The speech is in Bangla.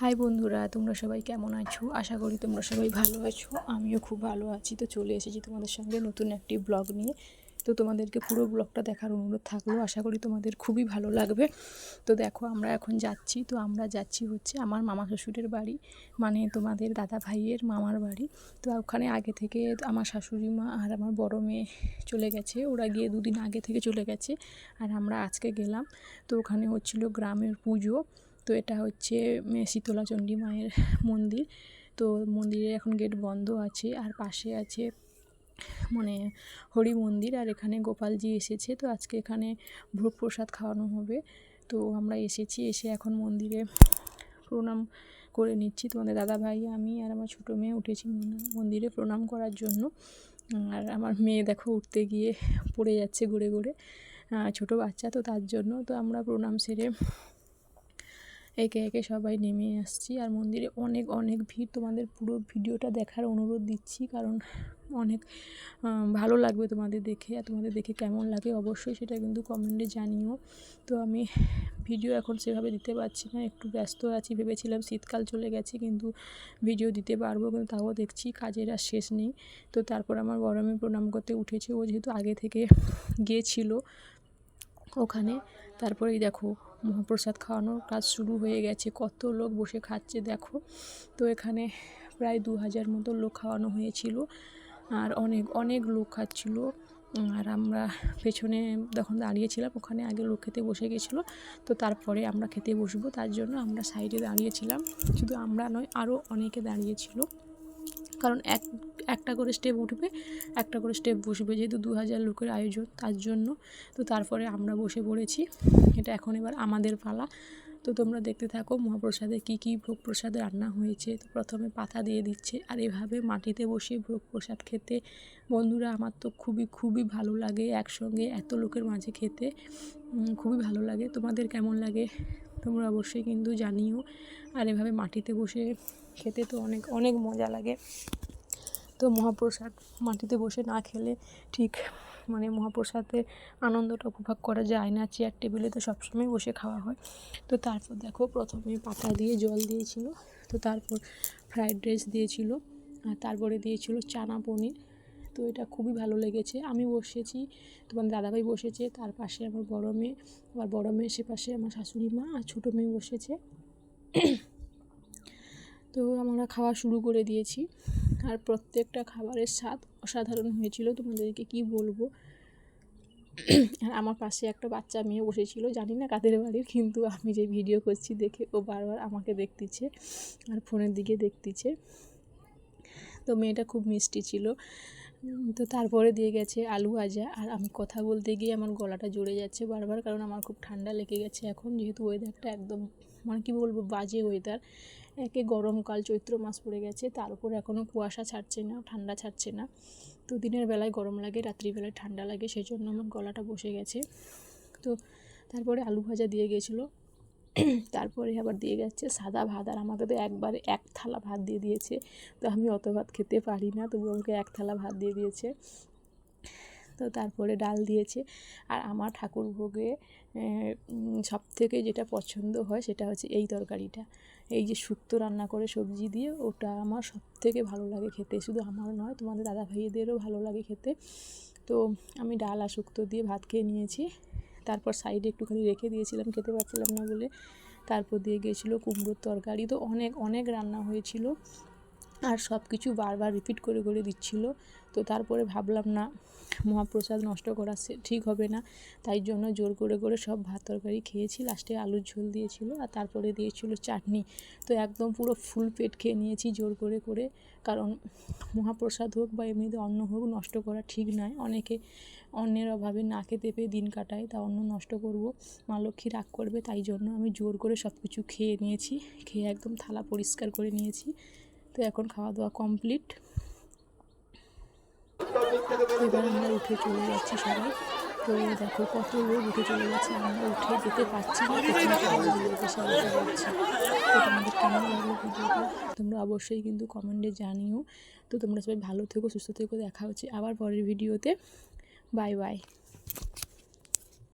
হাই বন্ধুরা, তোমরা সবাই কেমন আছো? আশা করি তোমরা সবাই ভালো আছো। আমিও খুব ভালো আছি। তো চলে এসেছি তোমাদের সঙ্গে নতুন একটি ব্লগ নিয়ে। তো তোমাদেরকে পুরো ব্লগটা দেখার অনুরোধ থাকল। আশা করি তোমাদের খুবই ভালো লাগবে। তো দেখো, আমরা এখন যাচ্ছি। তো আমরা যাচ্ছি হচ্ছে আমার মামা শ্বশুরের বাড়ি মানে তোমাদের দাদা ভাইয়ের মামার বাড়ি। তো ওখানে আগে থেকে আমার শাশুড়ি মা আর আমার বড় মেয়ে চলে গেছে। ওরা গিয়ে দুদিন আগে থেকে চলে গেছে। আর আমরা আজকে গেলাম। তো ওখানে হচ্ছিল গ্রামের পুজো। তো এটা হচ্ছে শীতলা চণ্ডী মায়ের মন্দির। তো মন্দিরে এখন গেট বন্ধ আছে, আর পাশে আছে মানে হরি মন্দির। আর এখানে গোপালজি এসেছে, তো আজকে এখানে ভোগ প্রসাদ খাওয়ানো হবে। তো আমরা এসেছি, এসে এখন মন্দিরে প্রণাম করে নিচ্ছি। তোমাদের দাদা ভাই, আমি আর আমার ছোটো মেয়ে উঠেছি মন্দিরে প্রণাম করার জন্য। আর আমার মেয়ে দেখো উঠতে গিয়ে পড়ে যাচ্ছে ঘুরে ঘুরে ছোটো বাচ্চা তো তার জন্য। তো আমরা প্রণাম সেরে একে একে সবাই নেমে আসছি আর মন্দিরে অনেক অনেক ভিড়। তোমাদের পুরো ভিডিওটা দেখার অনুরোধ দিচ্ছি কারণ অনেক ভালো লাগবে তোমাদের দেখে আর তোমাদের দেখে কেমন লাগে অবশ্যই সেটা কিন্তু কমেন্টে জানিও। তো আমি ভিডিও এখন সেভাবে দিতে পারছি না, একটু ব্যস্ত আছি, ভেবেছিলাম শীতকাল চলে গেছে কিন্তু ভিডিও দিতে পারব কিন্তু তাও দেখছি কাজের আর শেষ নেই। তো তারপর আমার গরমে প্রণাম করতে উঠেছে, ও যেহেতু আগে থেকে গিয়েছিল ওখানে, তারপরেই দেখো মহাপ্রসাদ খাওয়ানোর কাজ শুরু হয়ে গেছে। কত লোক বসে খাচ্ছে দেখো। তো এখানে প্রায় দু হাজার মতো লোক খাওয়ানো হয়েছিল আর অনেক অনেক লোক খাচ্ছিল। আর আমরা পেছনে যখন দাঁড়িয়েছিলাম, ওখানে আগে লোক খেতে বসে গেছিল। তো তারপরে আমরা খেতে বসবো। তার জন্য আমরা সাইডে দাঁড়িয়েছিলাম। শুধু আমরা নয় আরও অনেকে দাঁড়িয়েছিল। কারণ এক, একটা করে স্টেপ উঠবে, একটা করে স্টেপ বসবে যেহেতু দু হাজার লোকের আয়োজন, তার জন্য। তো তারপরে আমরা বসে পড়েছি। এটা এখন এবার আমাদের পালা। তো তোমরা দেখতে থাকো মহাপ্রসাদে কী কী ভোগ প্রসাদ রান্না হয়েছে। তো প্রথমে পাতা দিয়ে দিচ্ছে আর এভাবে মাটিতে বসে ভোগ প্রসাদ খেতে। বন্ধুরা, আমার তো খুবই খুবই ভালো লাগে একসঙ্গে এত লোকের মাঝে খেতে। খুবই ভালো লাগে। তোমাদের কেমন লাগে? তোমরা অবশ্যই কিন্তু জানিও। আর এভাবে মাটিতে বসে খেতে তো অনেক অনেক মজা লাগে। তো মহাপ্রসাদ মাটিতে বসে না খেলে ঠিক মানে মহাপ্রসাদের আনন্দটা উপভোগ করা যায় না। চেয়ার টেবিলে তো সবসময় বসে খাওয়া হয়। তো তারপর দেখো প্রথমে পাতা দিয়ে জল দিয়েছিল। তো তারপর ফ্রাইড রাইস দিয়েছিল। আর তারপরে দিয়েছিল চানা পনির। তো এটা খুবই ভালো লেগেছে। আমি বসেছি, তোমার দাদাভাই বসেছে, তার পাশে আমার বড় মেয়ে আমার বড় মেয়ে সে পাশে আমার শাশুড়ি মা আর ছোটো মেয়ে বসেছে। তো আমরা খাওয়া শুরু করে দিয়েছি। আর প্রত্যেকটা খাবারের স্বাদ অসাধারণ হয়েছিল, তোমাদেরকে কি বলব? আর আমার পাশে একটা বাচ্চা মেয়ে বসেছিল, জানি না কাদের বাড়ির, কিন্তু আমি যে ভিডিও করছি দেখে ও বারবার আমাকে দেখতেছে আর ফোনের দিকে দেখতেছে। তো মেয়েটা খুব মিষ্টি ছিল। তো তারপরে দিয়ে গেছে আলু ভাজা। আর আমি কথা বলতে গিয়ে আমার গলাটা জুড়ে যাচ্ছে বারবার, কারণ আমার খুব ঠান্ডা লেগে গেছে এখন, যেহেতু ওয়েদারটা একদম মানে কী বলব, বাজে ওয়েদার একে গরমকাল চৈত্র মাস পড়ে গেছে, তার উপর এখনও কুয়াশা ছাড়ছে না, ঠান্ডা ছাড়ছে না। তো দিনের বেলায় গরম লাগে রাত্রিবেলায় ঠান্ডা লাগে সেই জন্য আমার গলাটা বসে গেছে। তো তারপরে আলু ভাজা দিয়ে গেছিল। তারপরে আবার দিয়ে গেছে সাদা ভাত, আর আমাকে তো একবারে এক থালা ভাত দিয়ে দিয়েছে। তো আমি অত ভাত খেতে পারি না, তবু আমাকে এক থালা ভাত দিয়ে দিয়েছে। তো তারপরে ডাল দিয়েছে। আর আমার ঠাকুর ভোগে সব থেকে যেটা পছন্দ হয় সেটা হচ্ছে এই তরকারিটা। এই যে শুক্তো রান্না করে সবজি দিয়ে ওটা আমার সব থেকে ভালো লাগে খেতে। শুধু আমার নয়, তোমাদের দাদা ভাইদেরও ভালো লাগে খেতে। তো আমি ডাল আর শুক্তো দিয়ে ভাত খেয়ে নিয়েছি। তারপর সাইডে একটুখানি রেখে দিয়েছিলাম, খেতে পারছিলাম না বলে। তারপর দিয়ে গিয়েছিল কুমড়োর তরকারি। তো অনেক অনেক রান্না হয়েছিল। আর সব কিছু বারবার রিপিট করে করে দিচ্ছিল। তো তারপরে ভাবলাম, না, মহাপ্রসাদ নষ্ট করা ঠিক হবে না। তাই জন্য জোর করে করে সব ভাত তরকারি খেয়েছি। লাস্টে আলুর ঝোল দিয়েছিল আর তারপরে দিয়েছিল চাটনি। তো একদম পুরো ফুল পেট খেয়ে নিয়েছি জোর করে করে। কারণ মহাপ্রসাদ হোক বা এমনিতে অন্ন হোক, নষ্ট করা ঠিক নয়। অনেকে অন্যের অভাবে না খেতে পেয়ে দিন কাটায়, তা অন্ন নষ্ট করব। মা লক্ষ্মী রাগ করবে, তাই জন্য আমি জোর করে সব কিছু খেয়ে নিয়েছি। খেয়ে একদম থালা পরিষ্কার করে নিয়েছি। তো এখন খাওয়া দাওয়া কমপ্লিট। এবার আমরা উঠে চলে যাচ্ছি সবাই। তো দেখো কত লোক উঠে চলে যাচ্ছে আমরা উঠে যেতে পারছি না তোমাদের কেমন লাগল ভিডিওটা? তোমরা অবশ্যই কিন্তু কমেন্টে জানিও। তো তোমরা সবাই ভালো থেকো, সুস্থ থেকো, দেখা হচ্ছে আবার পরের ভিডিওতে। Bye bye